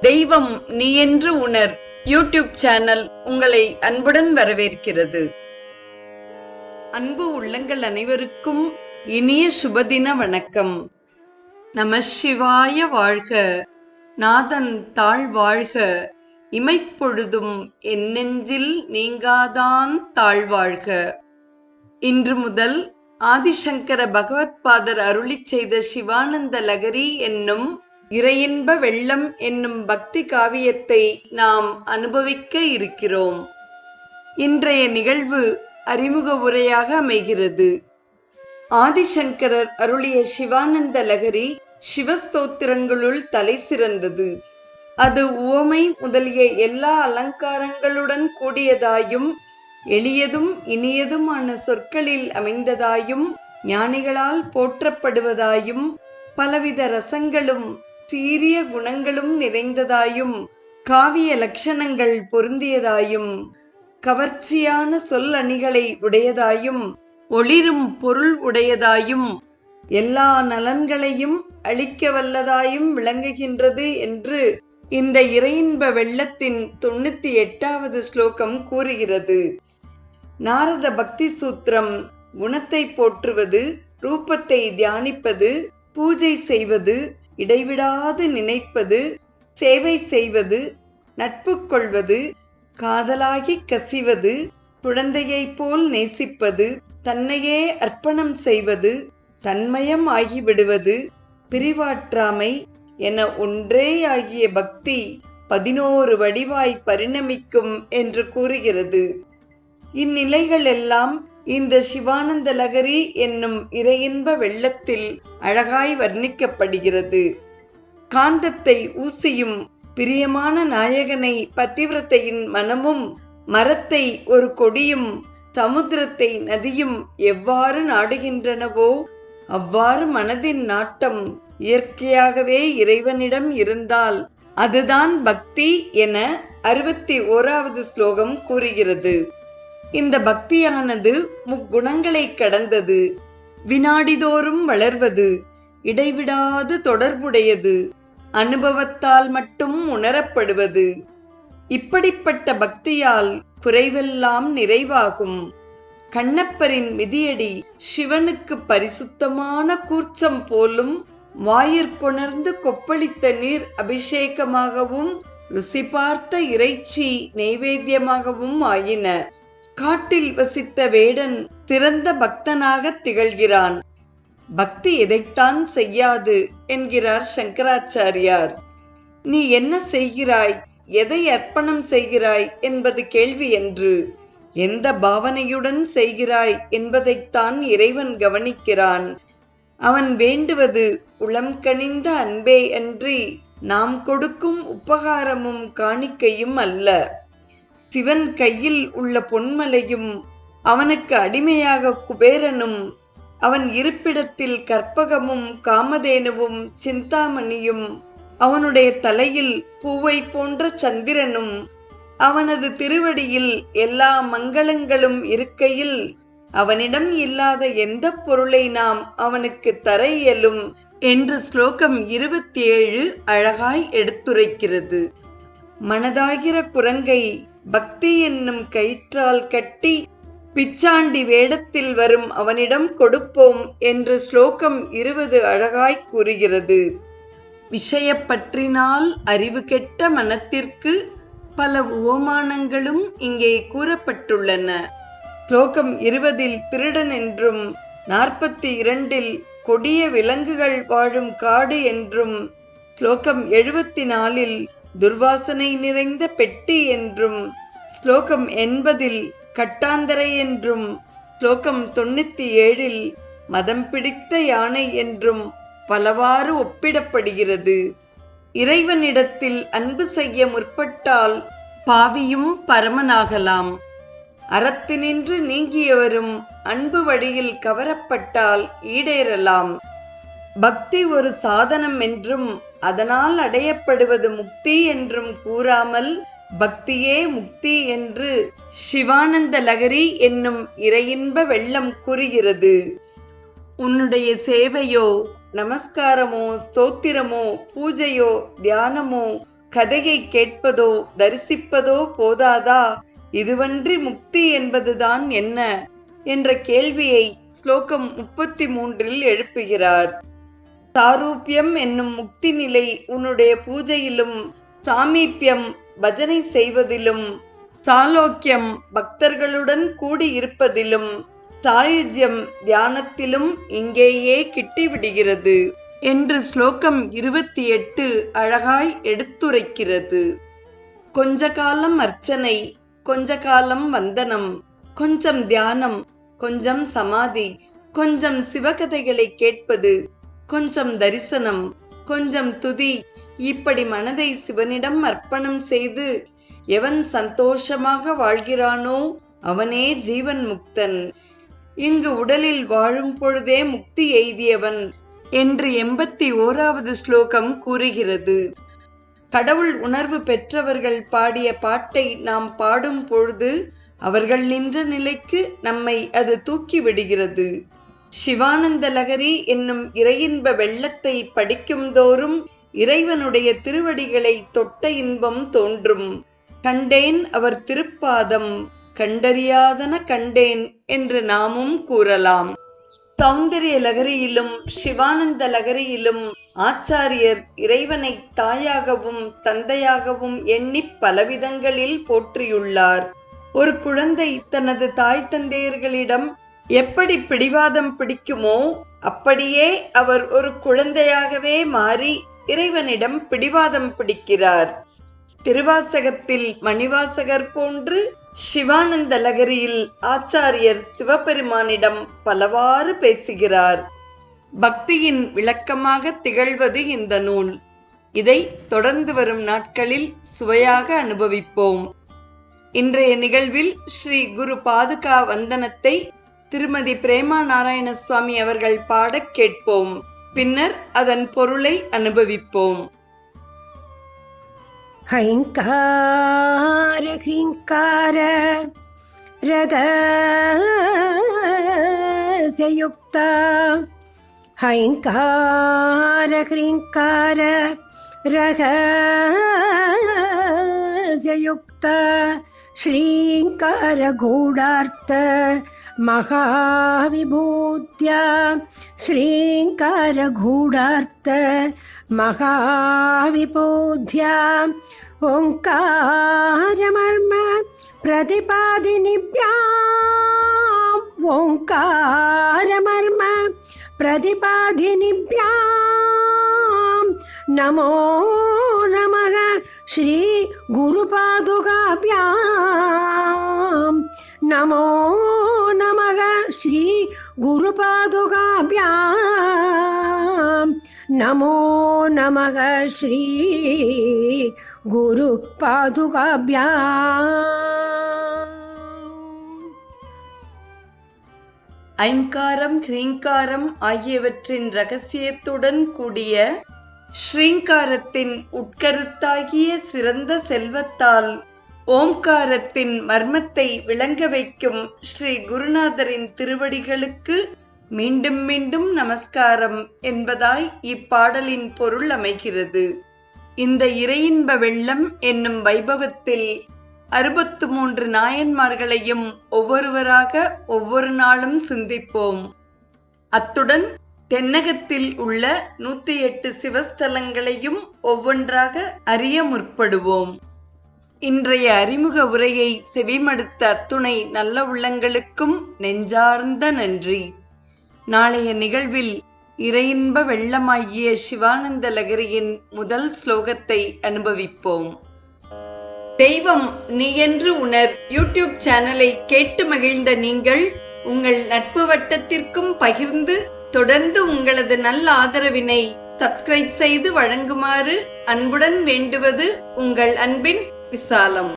தெய்வம் நீ என்று உணர். யூடியூப் சேனல் உங்களை அன்புடன் வரவேற்கிறது. அன்பு உள்ளங்கள் அனைவருக்கும் இனிய சுபதின வணக்கம். நம சிவாய வாழ்க. நாதன் தாழ் வாழ்க. இமைப்பொழுதும் என் நெஞ்சில் நீங்காதான் தாழ்வாழ்க இன்று முதல் ஆதிசங்கர பகவத்பாதர் அருளிச் செய்த சிவானந்த லகரி என்னும் இறையின்ப வெள்ளம் என்னும் பக்தி காவியத்தை நாம் அனுபவிக்க இருக்கிறோம். இன்றைய நிகழ்வு அறிமுக உரையாக அமைகிறது. ஆதிசங்கரர் அருளிய சிவானந்த லகரி சிவஸ்தோத்திரங்களுள் தலை சிறந்தது. அது உவமை முதலிய எல்லா அலங்காரங்களுடன் கூடியதாயும் எளியதும் இனியதுமான சொற்களில் அமைந்ததாயும் ஞானிகளால் போற்றப்படுவதாயும் பலவித ரசங்களும் சீரிய குணங்களும் நிறைந்ததாயும் காவிய லட்சணங்கள் பொருந்தியதாயும் கவர்ச்சியான சொல் அணிகளை உடையதாயும் ஒளிரும் பொருள் உடையதாயும் எல்லா நலன்களையும் அளிக்க வல்லதாயும் விளங்குகின்றது என்று இந்த இறையின்ப வெள்ளத்தின் தொண்ணூத்தி எட்டாவது ஸ்லோகம் கூறுகிறது. நாரத பக்தி சூத்திரம் குணத்தை போற்றுவது ரூபத்தை தியானிப்பது பூஜை செய்வது இடைவிடாது நினைப்பது சேவை செய்வது நட்பு கொள்வது காதலாகி கசிவது குழந்தையைப் போல் நேசிப்பது தன்னையே அர்ப்பணம் செய்வது தன்மயம் ஆகிவிடுவது பிரிவாற்றாமை என ஒன்றேயாகிய பக்தி பதினோரு வடிவாய் பரிணமிக்கும் என்று கூறுகிறது. இந்நிலைகள் எல்லாம் இந்த சிவானந்த லகரி என்னும் இறையின்ப வெள்ளத்தில் அழகாய் வர்ணிக்கப்படுகிறது. காந்தத்தை ஊசியும் பிரியமான நாயகனை பத்திவிரத்தையின் மனமும் மரத்தை ஒரு கொடியும் சமுத்திரத்தை நதியும் எவ்வாறு நாடுகின்றனவோ அவ்வாறு மனதின் நாட்டம் இயற்கையாகவே இறைவனிடம் இருந்தால் அதுதான் பக்தி என அறுபத்தி ஓராவது ஸ்லோகம் கூறுகிறது. இந்த பக்தியானது முக்குணங்களை கடந்தது. வினாடிதோறும் வளர்வது இடைவிடாது தொடர்புடையது. அனுபவத்தால் மட்டும் உணரப்படுவது. இப்படிப்பட்ட பக்தியால் குறைவெல்லாம் நிறைவாகும். கண்ணப்பரின் மிதியடி சிவனுக்கு பரிசுத்தமான கூர்ச்சம் போலும் வாயிற்கொணர்ந்து கொப்பளித்த நீர் அபிஷேகமாகவும் ருசி பார்த்த இறைச்சி நெய்வேத்தியமாகவும் ஆயின. காட்டில் வசித்த வேடன் திறந்த பக்தனாக திகழ்கிறான். பக்தி எதைத்தான் செய்யாது என்கிறார் சங்கராச்சாரியார். நீ என்ன செய்கிறாய் எதை அர்ப்பணம் செய்கிறாய் என்பது கேள்வி என்று எந்த பாவனையுடன் செய்கிறாய் என்பதைத்தான் இறைவன் கவனிக்கிறான். அவன் வேண்டுவது உளம் கனிந்த அன்பே அன்றி நாம் கொடுக்கும் உபகாரமும் காணிக்கையும் அல்ல. சிவன் கையில் உள்ள பொன்மலையும் அவனுக்கு அடிமையாக குபேரனும் அவன் இருப்பிடத்தில் கற்பகமும் காமதேனுவும் சிந்தாமணியும் அவனுடைய தலையில் பூவை போன்ற சந்திரனும் அவனது திருவடியில் எல்லா மங்களங்களும் இருக்கையில் அவனிடம் இல்லாத எந்த பொருளை நாம் அவனுக்கு தர இயலும் என்று ஸ்லோகம் இருபத்தி ஏழு அழகாய் எடுத்துரைக்கிறது. மனதாகிற குரங்கை பக்தி என்னும் கயிற்றால் கட்டி பிச்சாண்டி வேடத்தில் வரும் அவனிடம் கொடுப்போம் என்று ஸ்லோகம் இருபது அழகாய் கூறுகிறது. விஷயப்பற்றினால் அறிவு கெட்ட மனத்திற்கு பல உவமானங்களும் இங்கே கூறப்பட்டுள்ளன. ஸ்லோகம் இருபதில் திருடன் என்றும் நாற்பத்தி இரண்டில் கொடிய விலங்குகள் வாழும் காடு என்றும் ஸ்லோகம் எழுபத்தி நாலில் துர்வாசனை நிறைந்த பெட்டி என்றும் ஸ்லோகம் எண்பதில் கட்டாந்தரை என்றும் ஸ்லோகம் தொண்ணூத்தி ஏழில் மதம் பிடித்த யானை என்றும் பலவாறு ஒப்பிடப்படுகிறது. இறைவனிடத்தில் அன்பு செய்ய முற்பட்டால் பாவியும் பரமனாகலாம். அறத்தினின்று நீங்கியவரும் அன்பு வழியில் கவரப்பட்டால் ஈடேறலாம். பக்தி ஒரு சாதனம் என்றும் அதனால் அடையப்படுவது முக்தி என்றும் கூறாமல் பக்தியே முக்தி என்று சிவானந்த லகரி என்னும் இறையின்ப வெள்ளம் கூறுகிறது. உன்னுடைய சேவையோ நமஸ்காரமோ ஸ்தோத்திரமோ பூஜையோ தியானமோ கதையை கேட்பதோ தரிசிப்பதோ போதாதா? இதுவன்றி முக்தி என்பதுதான் என்ன? என்ற கேள்வியை ஸ்லோகம் முப்பத்தி மூன்றில் எழுப்புகிறார். சாரூபியம் என்னும் முக்தி நிலை உன்னுடைய பூஜையிலும் சாமீப்பியம் பஜனை செய்வதிலும் சாலோக்கியம் பக்தர்களுடன் கூடியிருப்பதிலும் சாயுஜ்யம் தியானத்திலும் இங்கேயே கிட்டிவிடுகிறது என்று ஸ்லோகம் இருபத்தி எட்டு அழகாய் எடுத்துரைக்கிறது. கொஞ்ச காலம் அர்ச்சனை கொஞ்ச காலம் வந்தனம் கொஞ்சம் தியானம் கொஞ்சம் சமாதி கொஞ்சம் சிவகதைகளை கேட்பது கொஞ்சம் தரிசனம் கொஞ்சம் துதி. இப்படி மனதை சிவனிடம் அர்ப்பணம் செய்து எவன் சந்தோஷமாக வாழ்கிறானோ அவனே ஜீவன் முக்தன். இங்கு உடலில் வாழும் பொழுதே முக்தி எய்தியவன் என்று எண்பத்தி ஓராவது ஸ்லோகம் கூறுகிறது. கடவுள் உணர்வு பெற்றவர்கள் பாடிய பாட்டை நாம் பாடும் பொழுது அவர்கள் நின்ற நிலைக்கு நம்மை அது தூக்கி விடுகிறது. சிவானந்த லகரி என்னும் இறையின்ப வெள்ளத்தை படிக்கும் தோறும் இறைவனுடைய திருவடிகளை தொட்ட இன்பம் தோன்றும். கண்டேன் அவர் திருப்பாதம் கண்டறியாதன கண்டேன் என்று நாமும் கூறலாம். சௌந்தரிய லகரியிலும் சிவானந்த லகரியிலும் ஆச்சாரியர் இறைவனை தாயாகவும் தந்தையாகவும் எண்ணி பலவிதங்களில் போற்றியுள்ளார். ஒரு குழந்தை தனது தாய் தந்தையர்களிடம் எப்படி பிடிவாதம் பிடிக்குமோ அப்படியே அவர் ஒரு குழந்தையாகவே மாறி இறைவனிடம் பிடிவாதம் பிடிக்கிறார். திருவாசகத்தில் மணிவாசகர் போன்று சிவானந்த லகரியில் ஆச்சாரியர் சிவபெருமானிடம் பலவாறு பேசுகிறார். பக்தியின் விளக்கமாக திகழ்வது இந்த நூல். இதை தொடர்ந்து வரும் நாட்களில் சுவையாக அனுபவிப்போம். இன்றைய நிகழ்வில் ஸ்ரீ குரு பாதுகா வந்தனத்தை திருமதி பிரேமா நாராயண சுவாமி அவர்கள் பாடக் கேட்போம். பின்னர் அதன் பொருளை அனுபவிப்போம். ஹைங்கார ஹிங்கார ரகசயுக்தா ஹைங்கார ஹிங்கார ரகசயுக்தா ஸ்ரீங்கார கூடார்த்த महाविभूत्या श्रीङ्कारगूढार्थ महाविबोध्या ओङ्कारमर्म प्रतिपादिनिभ्याम्। ओङ्कारमर्म प्रतिपादिनिभ्याम्। नमो नमः श्रीगुरुपादुकाभ्याम्। नमो नमः श्रीगुरुपादुकाभ्याम् नमो नमः श्री गुरुपादुकाभ्याम् ஐங்காரம் ஹ்ரீங்காரம் ஆகியவற்றின் ரகசியத்துடன் கூடிய ஸ்ரீங்காரத்தின் உட்கருத்தாகிய சிறந்த செல்வத்தால் ஓம்காரத்தின் மர்மத்தை விளங்க வைக்கும் ஸ்ரீ குருநாதரின் திருவடிகளுக்கு மீண்டும் மீண்டும் நமஸ்காரம் என்பதாய் இப்பாடலின் பொருள் அமைகிறது. இந்த இறையின்ப வெள்ளம் என்னும் வைபவத்தில் அறுபத்து மூன்று நாயன்மார்களையும் ஒவ்வொருவராக ஒவ்வொரு நாளும் சிந்திப்போம். அத்துடன் தென்னகத்தில் உள்ள நூத்தி எட்டு சிவஸ்தலங்களையும் ஒவ்வொன்றாக அறிய முற்படுவோம். இன்றைய அறிமுக உரையை செவிமடுத்த அத்துணை நல்ல உள்ளங்களுக்கும் நெஞ்சார்ந்த நன்றி. நாளைய நிகழ்வில் இறையின்ப வெள்ளமாகிய சிவானந்த லகரியின் முதல் ஸ்லோகத்தை அனுபவிப்போம். தெய்வம் நீ என்று உணர் யூடியூப் சேனலை கேட்டு மகிழ்ந்த நீங்கள் உங்கள் நட்பு வட்டத்திற்கும் பகிர்ந்து தொடர்ந்து உங்களது நல்ல ஆதரவினை சப்ஸ்கிரைப் செய்து வழங்குமாறு அன்புடன் வேண்டுவது உங்கள் அன்பின் Salam.